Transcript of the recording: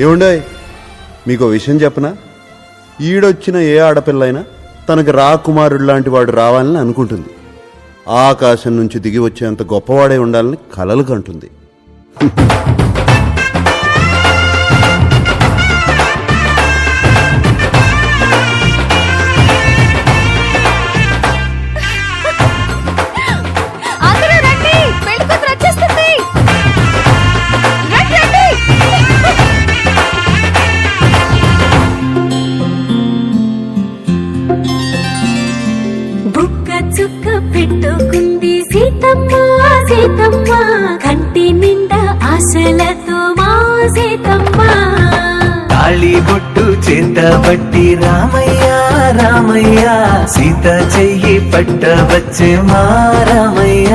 ఏముండయ్? మీకు విషయం చెప్పనా? ఈడొచ్చిన ఏ ఆడపిల్లైనా తనకు రాకుమారుడు లాంటి వాడు రావాలని అనుకుంటుంది. ఆకాశం నుంచి దిగి వచ్చేంత గొప్పవాడే ఉండాలని కలలు కంటుంది. పెట్టుకుంది సీతమ్మ సీతమ్మ. కంటి నిండా ఆశలతో మా సీతమ్మ. తాళి బొట్టు చేత బట్టి రామయ్య రామయ్య. సీత చెయ్యి పట్ట వచ్చే మా రామయ్య.